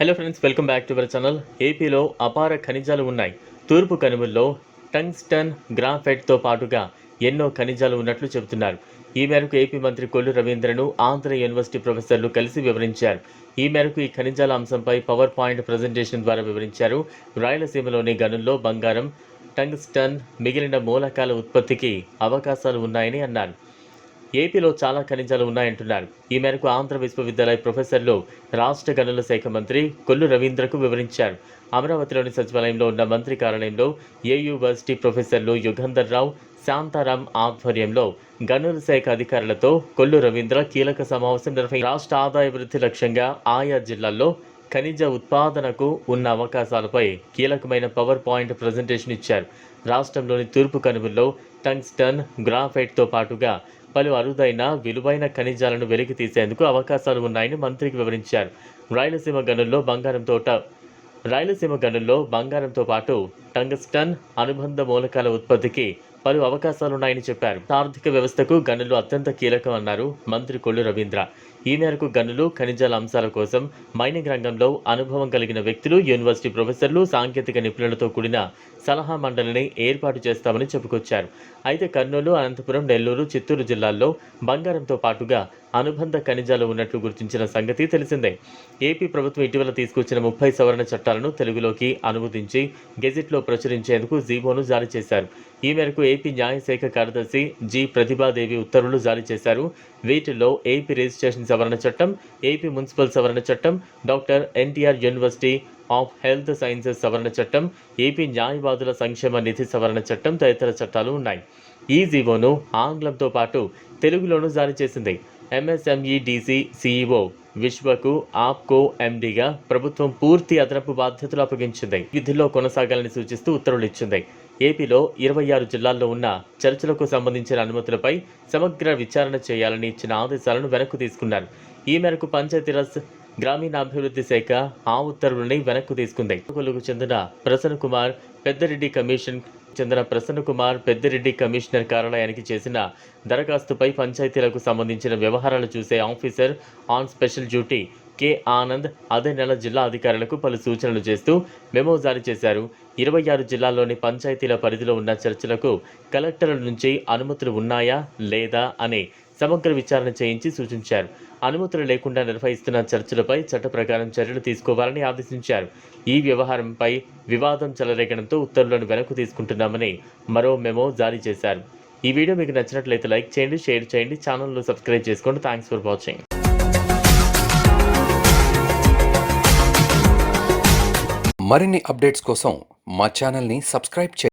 Hello friends welcome back to our channel ఏపీలో అపార ఖనిజాలు ఉన్నాయి. తూర్పు కనుమల్లో టంగ్స్టన్ గ్రాఫైట్తో పాటుగా ఎన్నో ఖనిజాలు ఉన్నట్లు చెబుతున్నారు. ఈ మేరకు ఏపీ మంత్రి కొల్లు రవీంద్రను ఆంధ్ర యూనివర్సిటీ ప్రొఫెసర్లు కలిసి వివరించారు. ఈ మేరకు ఈ ఖనిజాల అంశంపై పవర్ పాయింట్ ప్రజెంటేషన్ ద్వారా వివరించారు. రాయలసీమలోని గనుల్లో బంగారం టంగ్స్టన్ మిగిలిన మూలకాల ఉత్పత్తికి అవకాశాలు ఉన్నాయని అన్నారు. ఏపీలో చాలా ఖనిజాలు ఉన్నాయంటున్నారు. ఈ మేరకు ఆంధ్ర విశ్వవిద్యాలయ ప్రొఫెసర్లు రాష్ట్ర గనుల శాఖ మంత్రి కొల్లు రవీంద్రకు వివరించారు. అమరావతిలోని సచివాలయంలో ఉన్న మంత్రి కార్యాలయంలో ఏయూనివర్సిటీ ప్రొఫెసర్లు యుగంధర్ రావు శాంతారాం ఆధ్వర్యంలో గనుల శాఖ అధికారులతో కొల్లు రవీంద్ర కీలక సమావేశం నిర్వహి రాష్ట్ర ఆదాయ వృద్ధి లక్ష్యంగా ఆయా జిల్లాల్లో ఖనిజ ఉత్పాదనకు ఉన్న అవకాశాలపై కీలకమైన పవర్ పాయింట్ ప్రజెంటేషన్ ఇచ్చారు. రాష్ట్రంలోని తూర్పు కనుమల్లో టంగ్స్టన్ గ్రాఫైట్తో పాటుగా పలు అరుదైన విలువైన ఖనిజాలను వెలికి తీసేందుకు అవకాశాలు ఉన్నాయని మంత్రికి వివరించారు. రాయలసీమ గనుల్లో బంగారం తోట రాయలసీమ గనుల్లో బంగారంతో పాటు టంగస్టన్ అనుబంధ మూలకాల ఉత్పత్తికి పలు అవకాశాలున్నాయని చెప్పారు. ఆర్థిక వ్యవస్థకు గనులు అత్యంత కీలకం అన్నారు మంత్రి కొల్లు రవీంద్ర. ఈ మేరకు గనులు ఖనిజాల అంశాల కోసం మైనింగ్ రంగంలో అనుభవం కలిగిన వ్యక్తులు యూనివర్సిటీ ప్రొఫెసర్లు సాంకేతిక నిపుణులతో కూడిన సలహా మండలిని ఏర్పాటు చేస్తామని చెప్పుకొచ్చారు. అయితే కర్నూలు అనంతపురం నెల్లూరు చిత్తూరు జిల్లాల్లో బంగారంతో పాటుగా అనుబంధ ఖనిజాలు ఉన్నట్లు గుర్తించిన సంగతి తెలిసిందే. ఏపీ ప్రభుత్వం ఇటీవల తీసుకొచ్చిన ముప్పై సవరణ చట్టాలను తెలుగులోకి అనువదించి గెజిట్లో ప్రచురించేందుకు జీవోను జారీ చేశారు. ఈ మేరకు ఏపీ న్యాయశాఖ కార్యదర్శి జి ప్రతిభాదేవి ఉత్తర్వులు జారీ చేశారు. వీటిలో ఏపీ రిజిస్ట్రేషన్ సవరణ చట్టం ఏపీ మున్సిపల్ సవరణ చట్టం doctor NTR university of health sciences సవరణ చట్టం ఏపీ న్యాయవాదుల సంక్షేమ నిధి సవరణ చట్టం తదితర చట్టాలు ఉన్నాయి. ఈ జీవోను ఆంగ్లంతో పాటు తెలుగులోనూ జారీ చేసింది. ఎంఎస్ఎంఈడిసి సిఇఓ విశ్వకు ఆప్కో ఎండీగా ప్రభుత్వం పూర్తి అదనపు బాధ్యతలు అప్పగించింది. విధుల్లో కొనసాగాలని సూచిస్తూ ఉత్తర్వులు ఇచ్చింది. ఏపీలో ఇరవై ఆరు జిల్లాల్లో ఉన్న చర్చలకు సంబంధించిన అనుమతులపై సమగ్ర విచారణ చేయాలని ఇచ్చిన ఆదేశాలను వెనక్కు తీసుకున్నారు. ఈ మేరకు పంచాయతీరాజ్ గ్రామీణాభివృద్ధి శాఖ ఆ ఉత్తర్వులని వెనక్కు తీసుకుంది. కొలుగు చెందిన ప్రసన్న కుమార్ పెద్దరెడ్డి కమిషన్ చెందిన ప్రసన్న కుమార్ పెద్దిరెడ్డి కమిషనర్ కార్యాలయానికి చేసిన దరఖాస్తుపై పంచాయతీలకు సంబంధించిన వ్యవహారాలు చూసే officer on special duty K Anand అదే నెల జిల్లా అధికారులకు పలు సూచనలు చేస్తూ మెమో జారీ చేశారు. ఇరవై ఆరు జిల్లాల్లోని పంచాయతీల పరిధిలో ఉన్న చర్చలకు కలెక్టర్ల నుంచి అనుమతులు ఉన్నాయా లేదా అనే సమగ్ర విచారణ చేయించి సూచించారు. అనుమతులు లేకుండా నిర్వహిస్తున్న చర్చలపై చట్ట ప్రకారం చర్యలు తీసుకోవాలని ఆదేశించారు. ఈ వ్యవహారంపై వివాదం చెలరేగడంతో ఉత్తర్వులను వెనక్కు తీసుకుంటున్నామని మరో మెమో జారీ చేశారు. ఈ వీడియో మీకు నచ్చినట్లయితే లైక్ చేయండి షేర్ చేయండి ఛానల్ను సబ్స్క్రైబ్ చేసుకోండి. Thanks for watching. మరిన్ని అప్డేట్స్ కోసం మా ఛానల్ని సబ్స్క్రైబ్ చేయండి.